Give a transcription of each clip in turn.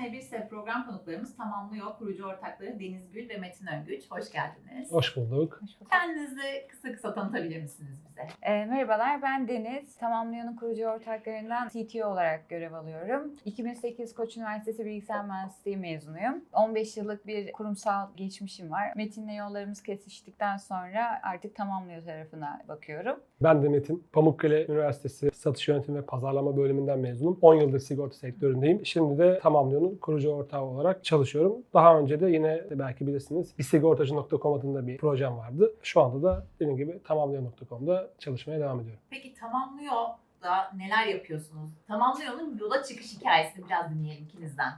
N1S program konuklarımız tamamlıyor kurucu ortakları Deniz Gül ve Metin Öngüç. Hoş geldiniz. Hoş bulduk. Kendinizi kısa kısa tanıtabilir misiniz bize? E, merhabalar ben Deniz. Tamamlayan'ın kurucu ortaklarından CTO olarak görev alıyorum. 2008 Koç Üniversitesi Bilgisayar Mühendisliği mezunuyum. 15 yıllık bir kurumsal geçmişim var. Metin'le yollarımız kesiştikten sonra artık Tamamlıyor tarafına bakıyorum. Ben de Metin. Pamukkale Üniversitesi Satış Yönetimi ve Pazarlama bölümünden mezunum. 10 yıldır sigorta sektöründeyim. Şimdi de Tamamlıyor'un kurucu ortağı olarak çalışıyorum. Daha önce de yine belki bilirsiniz bisigortacı.com adında bir projem vardı. Şu anda da dediğim gibi tamamlıyor.com'da çalışmaya devam ediyorum. Peki tamamlıyor da neler yapıyorsunuz? Tamamlıyor'un yola çıkış hikayesini biraz dinleyelim ikinizden.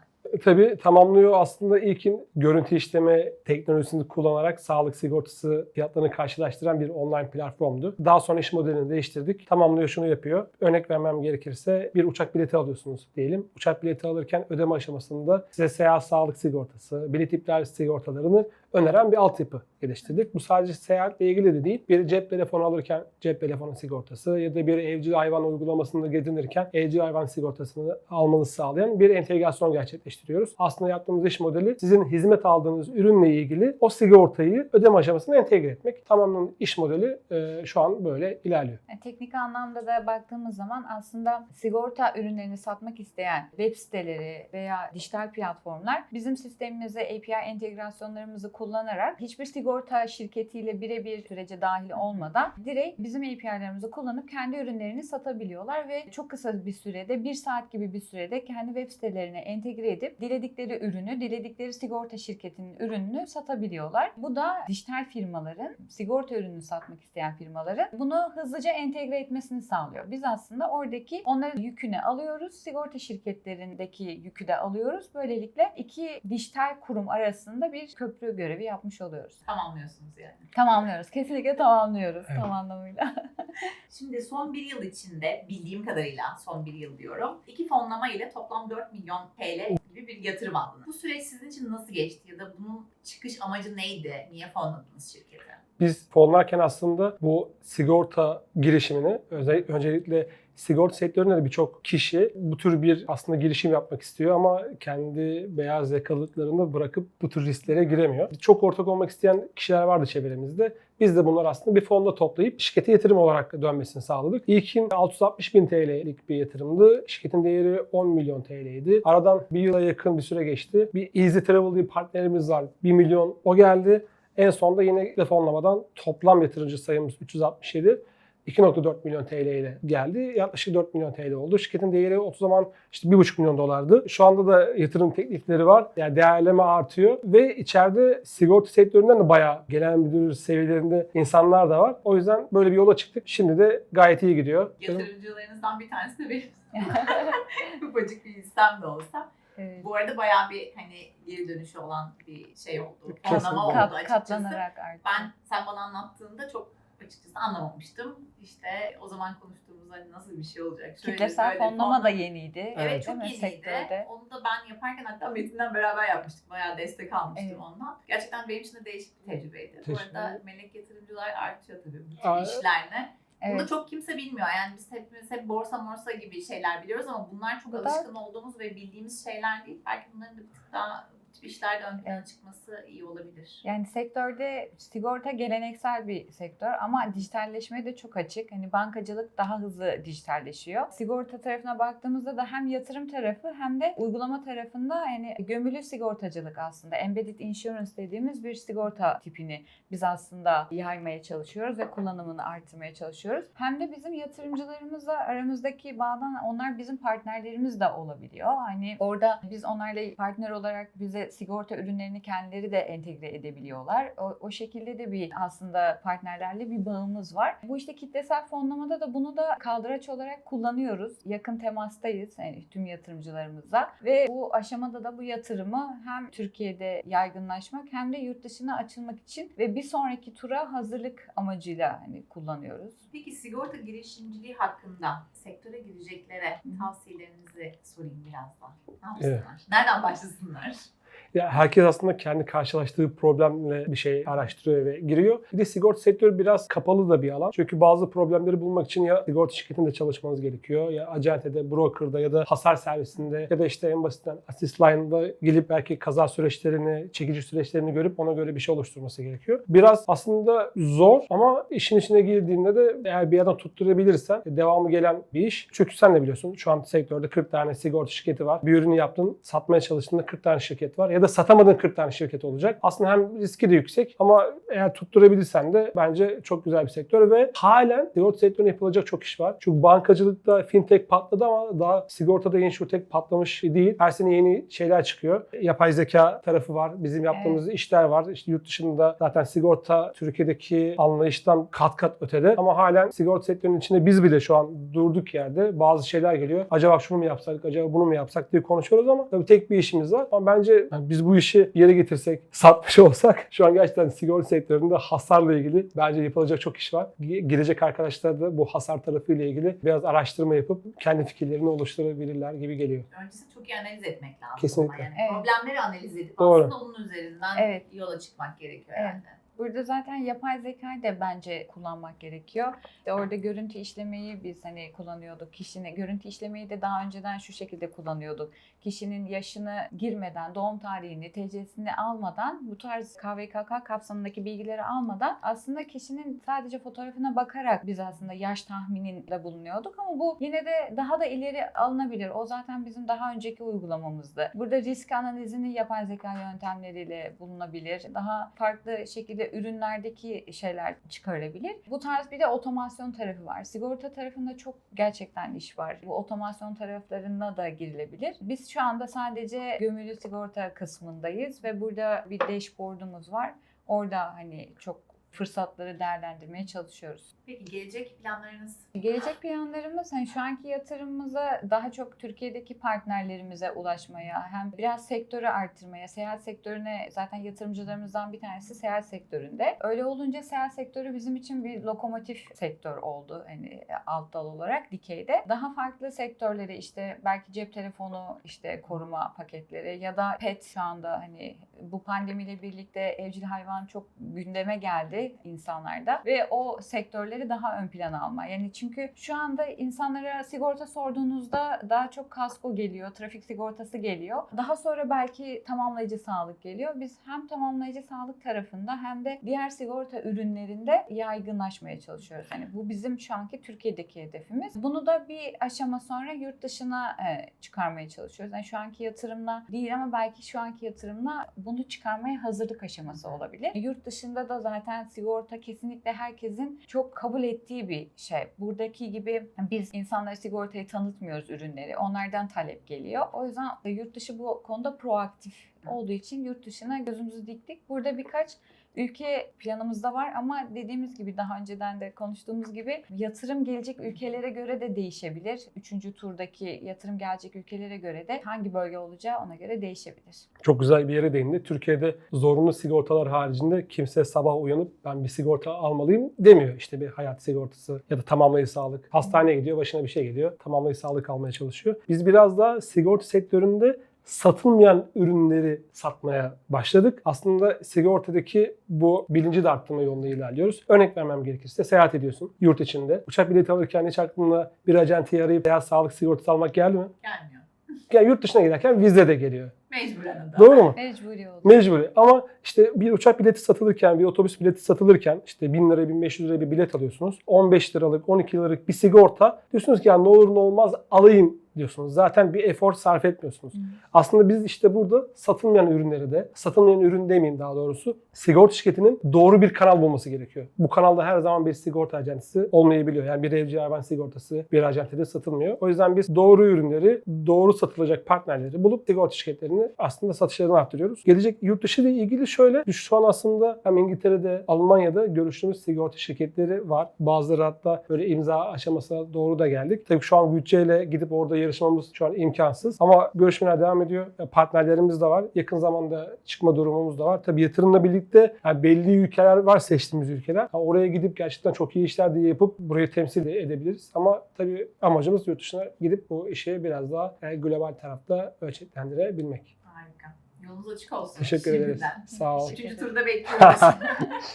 Tabii tamamlıyor aslında ilkin görüntü işleme teknolojisini kullanarak sağlık sigortası fiyatlarını karşılaştıran bir online platformdu. Daha sonra iş modelini değiştirdik. Tamamlıyor şunu yapıyor. Örnek vermem gerekirse bir uçak bileti alıyorsunuz diyelim. Uçak bileti alırken ödeme aşamasında size seyahat sağlık sigortası, bilet iptal sigortalarını öneren bir altyapı geliştirdik. Bu sadece seyahatle ilgili de değil. Bir cep telefonu alırken cep telefonu sigortası ya da bir evcil hayvan uygulamasında gezinirken evcil hayvan sigortasını almanızı sağlayan bir entegrasyon gerçekleştiriyoruz. Aslında yaptığımız iş modeli sizin hizmet aldığınız ürünle ilgili o sigortayı ödeme aşamasına entegre etmek. Tamamen iş modeli e, şu an böyle ilerliyor. Teknik anlamda da baktığımız zaman aslında sigorta ürünlerini satmak isteyen web siteleri veya dijital platformlar bizim sistemimize API entegrasyonlarımızı kullanarak hiçbir sigorta şirketiyle birebir sürece dahil olmadan direkt bizim API'lerimizi kullanıp kendi ürünlerini satabiliyorlar ve çok kısa bir sürede, bir saat gibi bir sürede kendi web sitelerine entegre edip diledikleri ürünü, diledikleri sigorta şirketinin ürününü satabiliyorlar. Bu da dijital firmaların, sigorta ürünü satmak isteyen firmaların bunu hızlıca entegre etmesini sağlıyor. Biz aslında oradaki onların yükünü alıyoruz, sigorta şirketlerindeki yükü de alıyoruz. Böylelikle iki dijital kurum arasında bir köprü görevi yapmış oluyoruz. Tamamlıyorsunuz yani. Tamamlıyoruz. Kesinlikle tamamlıyoruz Evet. tam anlamıyla. Şimdi son bir yıl içinde bildiğim kadarıyla son bir yıl diyorum. iki fonlama ile toplam 4 milyon TL gibi bir yatırım aldınız. Bu süreç sizin için nasıl geçti ya da bunun çıkış amacı neydi? Niye fonladınız şirketi? Biz fonlarken aslında bu sigorta girişimini özel- öncelikle sigorta sektöründe de birçok kişi bu tür bir aslında girişim yapmak istiyor ama kendi beyaz yakalılıklarını bırakıp bu tür risklere giremiyor. Çok ortak olmak isteyen kişiler vardı çevremizde. Biz de bunlar aslında bir fonda toplayıp şirkete yatırım olarak dönmesini sağladık. İlkin 660 bin TL'lik bir yatırımdı. Şirketin değeri 10 milyon TL'ydi. Aradan bir yıla yakın bir süre geçti. Bir Easy Travel diye partnerimiz var. 1 milyon o geldi. En sonda yine fonlamadan toplam yatırımcı sayımız 367. 2.4 milyon TL ile geldi. Yaklaşık 4 milyon TL oldu. Şirketin değeri o zaman işte 1.5 milyon dolardı. Şu anda da yatırım teklifleri var. Yani değerleme artıyor ve içeride sigorta sektöründen de bayağı genel müdür seviyelerinde insanlar da var. O yüzden böyle bir yola çıktık. Şimdi de gayet iyi gidiyor. Yatırımcılarınızdan bir tanesi de benim. Ufacık bir istem de olsa. Evet. Bu arada bayağı bir hani geri dönüşü olan bir şey oldu. Kesinlikle. Fonlama oldu Kat, açıkçası. katlanarak artık. Ben sen bana anlattığında çok açıkçası anlamamıştım. İşte o zaman konuştuğumuz hani nasıl bir şey olacak. Şöyle Kitlesel böyle fonlama da yeniydi. Evet, Evet. çok yeniydi. Sektörde. Onu da ben yaparken hatta Metin'den beraber yapmıştık. Bayağı destek almıştım Evet. ondan. Gerçekten benim için de değişik bir tecrübeydi. Bu Teşekkür arada melek yatırımcılar artıyor tabii bu tür İşlerle. Bunu Evet. çok kimse bilmiyor. Yani biz hepimiz hep borsa morsa gibi şeyler biliyoruz ama bunlar çok da- alışkın olduğumuz ve bildiğimiz şeyler değil. Belki bunların da bir tık daha tip işlerde ön plana çıkması iyi olabilir. Yani sektörde sigorta geleneksel bir sektör ama dijitalleşmeye de çok açık. Hani bankacılık daha hızlı dijitalleşiyor. Sigorta tarafına baktığımızda da hem yatırım tarafı hem de uygulama tarafında yani gömülü sigortacılık aslında embedded insurance dediğimiz bir sigorta tipini biz aslında yaymaya çalışıyoruz ve kullanımını artırmaya çalışıyoruz. Hem de bizim yatırımcılarımızla aramızdaki bağdan onlar bizim partnerlerimiz de olabiliyor. Hani orada biz onlarla partner olarak bize sigorta ürünlerini kendileri de entegre edebiliyorlar. O, o şekilde de bir aslında partnerlerle bir bağımız var. Bu işte kitlesel fonlamada da bunu da kaldıraç olarak kullanıyoruz. Yakın temastayız yani tüm yatırımcılarımızla ve bu aşamada da bu yatırımı hem Türkiye'de yaygınlaşmak hem de yurt dışına açılmak için ve bir sonraki tura hazırlık amacıyla hani kullanıyoruz. Peki sigorta girişimciliği hakkında sektöre gireceklere tavsiyelerinizi sorayım biraz daha. Ne Evet. yapsınlar? Nereden başlasınlar? Herkes aslında kendi karşılaştığı problemle bir şey araştırıyor ve giriyor. Bir de sigorta sektörü biraz kapalı da bir alan. Çünkü bazı problemleri bulmak için ya sigorta şirketinde çalışmanız gerekiyor ya acentede, broker'da ya da hasar servisinde ya da işte en basitinden assist line'da gelip belki kaza süreçlerini, çekici süreçlerini görüp ona göre bir şey oluşturması gerekiyor. Biraz aslında zor ama işin içine girdiğinde de eğer bir yerden tutturabilirsen devamı gelen bir iş. Çünkü sen de biliyorsun şu an sektörde 40 tane sigorta şirketi var. Bir ürünü yaptın, satmaya çalıştığında 40 tane şirket var. Ya da satamadığın 40 tane şirket olacak. Aslında hem riski de yüksek ama eğer tutturabilirsen de bence çok güzel bir sektör ve halen sigorta sektöründe yapılacak çok iş var. Çünkü bankacılıkta fintech patladı ama daha sigortada insurtech patlamış değil. Her sene yeni şeyler çıkıyor. Yapay zeka tarafı var. Bizim yaptığımız işler var. İşte yurt dışında zaten sigorta Türkiye'deki anlayıştan kat kat ötede. Ama halen sigorta sektörünün içinde biz bile şu an durduk yerde bazı şeyler geliyor. Acaba şunu mu yapsak, acaba bunu mu yapsak diye konuşuyoruz ama tabii tek bir işimiz var. Ama bence yani biz bu işi yere getirsek, satmış olsak şu an gerçekten sigorta sektöründe hasarla ilgili bence yapılacak çok iş var. Ge- Gelecek arkadaşlar da bu hasar tarafıyla ilgili biraz araştırma yapıp kendi fikirlerini oluşturabilirler gibi geliyor. Öncesinde çok iyi analiz etmek lazım. Kesinlikle. Yani Evet. problemleri analiz edip Doğru. aslında onun üzerinden Evet. yola çıkmak gerekiyor Evet. herhalde. Burada zaten yapay zekayı da bence kullanmak gerekiyor. İşte orada görüntü işlemeyi biz hani kullanıyorduk. Kişinin görüntü işlemeyi de daha önceden şu şekilde kullanıyorduk. Kişinin yaşını girmeden, doğum tarihini, TC'sini almadan, bu tarz KVKK kapsamındaki bilgileri almadan aslında kişinin sadece fotoğrafına bakarak biz aslında yaş tahmininde bulunuyorduk ama bu yine de daha da ileri alınabilir. O zaten bizim daha önceki uygulamamızdı. Burada risk analizini yapay zeka yöntemleriyle bulunabilir. Daha farklı şekilde ürünlerdeki şeyler çıkarılabilir. Bu tarz bir de otomasyon tarafı var. Sigorta tarafında çok gerçekten iş var. Bu otomasyon taraflarına da girilebilir. Biz şu anda sadece gömülü sigorta kısmındayız ve burada bir dashboard'umuz var. Orada hani çok fırsatları değerlendirmeye çalışıyoruz. Peki gelecek planlarınız? Gelecek planlarımız hani şu anki yatırımımıza daha çok Türkiye'deki partnerlerimize ulaşmaya hem biraz sektörü arttırmaya, seyahat sektörüne zaten yatırımcılarımızdan bir tanesi seyahat sektöründe. Öyle olunca seyahat sektörü bizim için bir lokomotif sektör oldu hani alt dal olarak dikeyde. Daha farklı sektörleri işte belki cep telefonu işte koruma paketleri ya da pet şu anda hani bu pandemiyle birlikte evcil hayvan çok gündeme geldi insanlarda ve o sektörleri daha ön plana alma. Yani çünkü şu anda insanlara sigorta sorduğunuzda daha çok kasko geliyor, trafik sigortası geliyor. Daha sonra belki tamamlayıcı sağlık geliyor. Biz hem tamamlayıcı sağlık tarafında hem de diğer sigorta ürünlerinde yaygınlaşmaya çalışıyoruz. Yani bu bizim şu anki Türkiye'deki hedefimiz. Bunu da bir aşama sonra yurt dışına e, çıkarmaya çalışıyoruz. Yani şu anki yatırımla değil ama belki şu anki yatırımla bunu çıkarmaya hazırlık aşaması olabilir. Yurt dışında da zaten sigorta kesinlikle herkesin çok kabul ettiği bir şey. Buradaki gibi biz insanlara sigortayı tanıtmıyoruz ürünleri. Onlardan talep geliyor. O yüzden yurt dışı bu konuda proaktif olduğu için yurt dışına gözümüzü diktik. Burada birkaç ülke planımızda var ama dediğimiz gibi daha önceden de konuştuğumuz gibi yatırım gelecek ülkelere göre de değişebilir. Üçüncü turdaki yatırım gelecek ülkelere göre de hangi bölge olacağı ona göre değişebilir. Çok güzel bir yere değindi. Türkiye'de zorunlu sigortalar haricinde kimse sabah uyanıp ben bir sigorta almalıyım demiyor. İşte bir hayat sigortası ya da tamamlayıcı sağlık. Hastaneye gidiyor, başına bir şey geliyor. Tamamlayıcı sağlık almaya çalışıyor. Biz biraz daha sigorta sektöründe satılmayan ürünleri satmaya başladık. Aslında sigortadaki bu bilinci de arttırma yolunda ilerliyoruz. Örnek vermem gerekirse seyahat ediyorsun yurt içinde. Uçak bileti alırken hiç aklına bir acentayı arayıp veya sağlık sigortası almak geldi mi? Gelmiyor. Yani yurt dışına giderken vize de geliyor. Mecburen. Doğru mu? Mecburi oldu. Mecburi. Ama işte bir uçak bileti satılırken, bir otobüs bileti satılırken işte 1000 lira, 1500 lira bir bilet alıyorsunuz. 15 liralık, 12 liralık bir sigorta. Diyorsunuz ki ya ne olur ne olmaz alayım diyorsunuz. Zaten bir efor sarf etmiyorsunuz. Hı. Aslında biz işte burada satılmayan ürünleri de, satılmayan ürün demeyeyim daha doğrusu, sigorta şirketinin doğru bir kanal bulması gerekiyor. Bu kanalda her zaman bir sigorta acentesi olmayabiliyor. Yani bir evcil hayvan sigortası bir acentede satılmıyor. O yüzden biz doğru ürünleri, doğru satılacak partnerleri bulup sigorta şirketlerini aslında satışlarını arttırıyoruz. Gelecek yurt dışı ile ilgili şöyle, şu an aslında hem İngiltere'de, Almanya'da görüştüğümüz sigorta şirketleri var. Bazıları hatta böyle imza aşamasına doğru da geldik. Tabii şu an bütçeyle gidip orada yarışmamız şu an imkansız. Ama görüşmeler devam ediyor. Partnerlerimiz de var. Yakın zamanda çıkma durumumuz da var. Tabii yatırımla birlikte yani belli ülkeler var seçtiğimiz ülkeler. Yani oraya gidip gerçekten çok iyi işler diye yapıp burayı temsil de edebiliriz. Ama tabii amacımız yurt dışına gidip bu işi biraz daha e, global tarafta ölçeklendirebilmek. Yolunuz açık olsun. Teşekkür ederiz. Şimdiden. Sağ ol. Üçüncü turda bekliyoruz.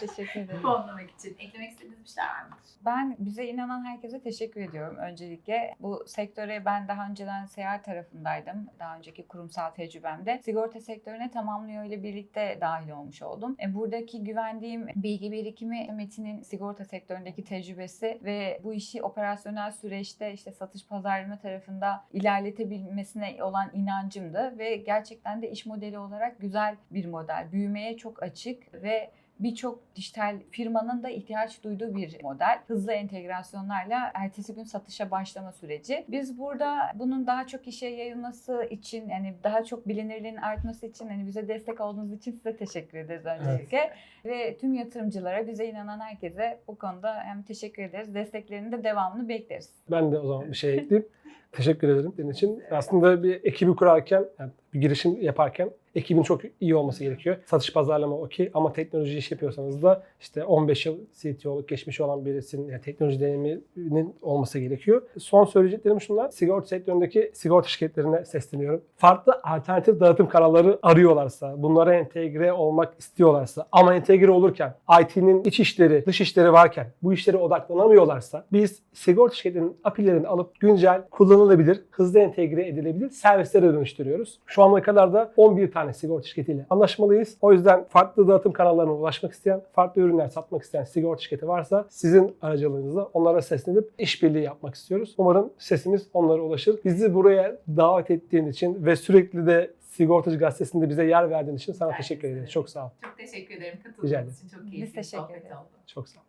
Teşekkür ederim. Fonlamak için. Eklemek istediğiniz bir şeyler var mı? Ben bize inanan herkese teşekkür ediyorum öncelikle. Bu sektöre ben daha önceden seyahat tarafındaydım. Daha önceki kurumsal tecrübemde. Sigorta sektörüne tamamlıyor ile birlikte dahil olmuş oldum. E, buradaki güvendiğim bilgi birikimi Metin'in sigorta sektöründeki tecrübesi ve bu işi operasyonel süreçte işte satış pazarlama tarafında ilerletebilmesine olan inancımdı ve gerçekten de iş modeli olarak güzel bir model. Büyümeye çok açık ve birçok dijital firmanın da ihtiyaç duyduğu bir model. Hızlı entegrasyonlarla ertesi gün satışa başlama süreci. Biz burada bunun daha çok işe yayılması için yani daha çok bilinirliğin artması için hani bize destek olduğunuz için size teşekkür ederiz öncelikle. Ve tüm yatırımcılara, bize inanan herkese bu konuda hem teşekkür ederiz. Desteklerinin de devamını bekleriz. Ben de o zaman bir şey ekleyeyim. Teşekkür ederim senin için. Aslında bir ekibi kurarken, yani bir girişim yaparken ekibin çok iyi olması gerekiyor. Satış pazarlama okey ama teknoloji iş yapıyorsanız da işte 15 yıl CTO'luk geçmişi olan birisinin yani teknoloji deneyiminin olması gerekiyor. Son söyleyeceklerim şunlar. Sigorta sektöründeki sigorta şirketlerine sesleniyorum. Farklı alternatif dağıtım kanalları arıyorlarsa, bunlara entegre olmak istiyorlarsa ama entegre olurken IT'nin iç işleri, dış işleri varken bu işlere odaklanamıyorlarsa biz sigorta şirketlerinin API'lerini alıp güncel, kullanılabilir, hızlı entegre edilebilir servislere dönüştürüyoruz. Şu ana kadar da 11 tane sigorta şirketiyle anlaşmalıyız. O yüzden farklı dağıtım kanallarına ulaşmak isteyen, farklı ürünler satmak isteyen sigorta şirketi varsa sizin aracılığınızla onlara seslenip işbirliği yapmak istiyoruz. Umarım sesimiz onlara ulaşır. Bizi buraya davet ettiğin için ve sürekli de Sigortacı Gazetesi'nde bize yer verdiğin için sana Ben teşekkür ederiz. Çok sağ ol. Çok teşekkür ederim katıldığınız için. Çok Biz keyifli bir teşekkür ederiz. Çok sağ ol.